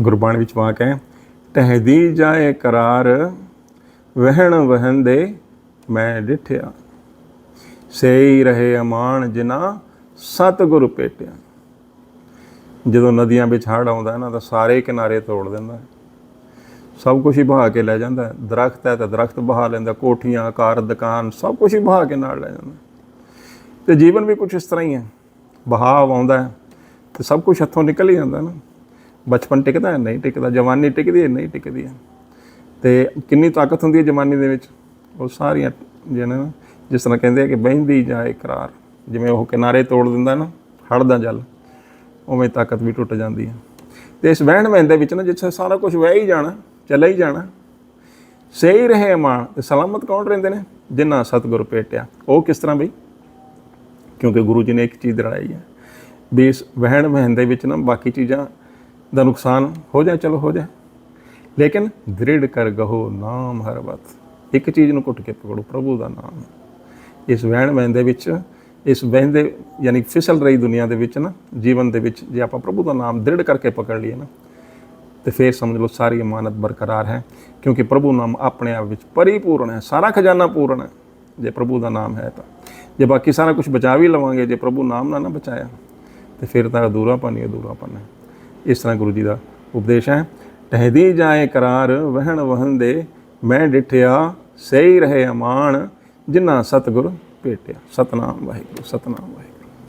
ਗੁਰਬਾਣੀ ਵਿੱਚ ਵਾਕ ਹੈ ਟਹਿਦੀ ਜਾਏ ਕਰਾਰ, ਵਹਿਣ ਵਹਨ ਦੇ ਮੈਂ ਡਿਠਿਆ। ਸੇਈ ਰਹੇ ਅਮਾਨ ਜਿਨਾ ਸਤਿਗੁਰ ਪੇਟਿਆ ਜਦੋਂ ਨਦੀਆਂ ਵਿੱਚ ਹੜ੍ਹ ਆਉਂਦਾ ਨਾ ਤਾਂ ਸਾਰੇ ਕਿਨਾਰੇ ਤੋੜ ਦਿੰਦਾ। ਸਭ ਕੁਝ ਹੀ ਬਹਾ ਕੇ ਲੈ ਜਾਂਦਾ। ਹੈ। ਦਰਖਤ ਹੈ ਤਾਂ ਦਰਖਤ ਬਹਾ ਲੈਂਦਾ, ਕੋਠੀਆਂ ਕਾਰ ਦੁਕਾਨ, ਸਭ ਕੁਝ ਹੀ ਬਹਾ ਕੇ ਨਾਲ ਲੈ ਜਾਂਦਾ। ਤੇ ਜੀਵਨ ਵੀ ਕੁਝ ਇਸ ਤਰ੍ਹਾਂ ਹੀ ਹੈ। ਬਹਾਵ ਆਉਂਦਾ ਹੈ ਤੇ ਸਭ ਕੁਝ ਹੱਥੋਂ ਨਿਕਲ ਹੀ ਜਾਂਦਾ ਨਾ। ਬਚਪਨ ਟਿਕਦਾ ਨਹੀਂ ਟਿਕਦਾ, ਜਵਾਨੀ ਟਿਕਦੀ ਹੈ, ਨਹੀਂ ਟਿਕਦੀ ਹੈ। ਤੇ ਕਿੰਨੀ ਤਾਕਤ ਹੁੰਦੀ ਹੈ ਜਵਾਨੀ ਦੇ ਵਿੱਚ? ਉਹ ਸਾਰੀਆਂ ਜਿਹਨੇ ਨਾ ਜਿਸ ਤਰ੍ਹਾਂ ਕਹਿੰਦੇ ਆ ਕਿ ਬਹਿੰਦੀ ਜਾਏ ਕਰਾਰ ਜਿਵੇਂ ਉਹ ਕਿਨਾਰੇ ਤੋੜ ਦਿੰਦਾ ਨਾ ਹੜ੍ਹ ਦਾ ਜਲ, ਉਵੇਂ ਤਾਕਤ ਵੀ ਟੁੱਟ ਜਾਂਦੀ ਹੈ। ਤੇ ਇਸ ਵਹਿਣ ਵਹਿਣ ਦੇ ਵਿੱਚ ਨਾ, ਜਿੱਥੇ ਸਾਰਾ ਕੁਝ ਵਹਿ ਹੀ ਜਾਣਾ ਚੱਲੇ ਹੀ ਜਾਣਾ, ਸਹੀ ਰਹੇ ਅਮਾਨ ਤੇ ਸਲਾਮਤ ਕੌਣ ਰਹਿੰਦੇ ਨੇ? ਜਿਨ੍ਹਾਂ ਸਤਿਗੁਰ ਭੇਟਿਆ। ਉਹ ਕਿਸ ਤਰ੍ਹਾਂ ਬਈ? ਕਿਉਂਕਿ ਗੁਰੂ ਜੀ ਨੇ ਇੱਕ ਚੀਜ਼ ਦੜਾਈ ਹੈ। ਵੀ ਇਸ ਵਹਿਣ ਵਹਿਣ ਦੇ ਵਿੱਚ ਨਾ ਬਾਕੀ ਚੀਜ਼ਾਂ ਦਾ ਨੁਕਸਾਨ ਹੋ ਜਾਏ, ਚਲੋ ਹੋ ਜਾਏ। ਲੇਕਿਨ ਦ੍ਰਿੜ ਕਰ ਗਹੋ ਨਾਮ ਹਰ ਵਤ। ਇੱਕ ਚੀਜ਼ ਨੂੰ ਘੁੱਟ ਕੇ ਪਕੜੋ, ਪ੍ਰਭੂ ਦਾ ਨਾਮ। ਇਸ ਵਹਿਣ ਵਹਿਣ ਦੇ ਵਿੱਚ, ਇਸ ਵਹਿੰਦੇ ਯਾਨੀ ਫਿਸਲ ਰਹੀ ਦੁਨੀਆ ਦੇ ਵਿੱਚ ਨਾ, ਜੀਵਨ ਦੇ ਵਿੱਚ, ਜੇ ਆਪਾਂ ਪ੍ਰਭੂ ਦਾ ਨਾਮ ਦ੍ਰਿੜ ਕਰਕੇ ਪਕੜ ਲਈਏ ਨਾ, ਤੇ ਫਿਰ ਸਮਝ ਲਓ ਸਾਰੀ ਇਮਾਨਤ ਬਰਕਰਾਰ ਹੈ। ਕਿਉਂਕਿ ਪ੍ਰਭੂ ਨਾਮ ਆਪਣੇ ਆਪ ਵਿੱਚ ਪਰਿਪੂਰਨ ਹੈ, ਸਾਰਾ ਖਜ਼ਾਨਾ ਪੂਰਨ ਹੈ, ਜੇ ਪ੍ਰਭੂ ਦਾ ਨਾਮ ਹੈ ਤਾਂ। ਜੇ ਬਾਕੀ ਸਾਰਾ ਕੁਝ ਬਚਾ ਵੀ ਲਵਾਂਗੇ, ਜੇ ਪ੍ਰਭੂ ਨਾਮ ਨਾਲ ਨਾ ਬਚਾਇਆ, ਤੇ ਫਿਰ ਤਾਂ ਅਧੂਰਾਪਨ ਹੀ ਅਧੂਰਾਪਨ ਹੈ। ਇਸ ਤਰ੍ਹਾਂ ਗੁਰੂ ਜੀ ਦਾ ਉਪਦੇਸ਼ ਹੈ। ਟਹਿਦੀ ਜਾਏ ਕਰਾਰ, ਵਹਿਣ ਵਹਨ ਦੇ ਮੈਂ ਡਿਠਿਆ, ਸਹੀ ਰਹੇ ਅਮਾਨ, ਜਿਨ੍ਹਾਂ ਸਤਿਗੁਰ ਭੇਟਿਆ। ਸਤਨਾਮ ਵਾਹਿਗੁਰੂ ਸਤਨਾਮ ਵਾਹਿਗੁਰੂ।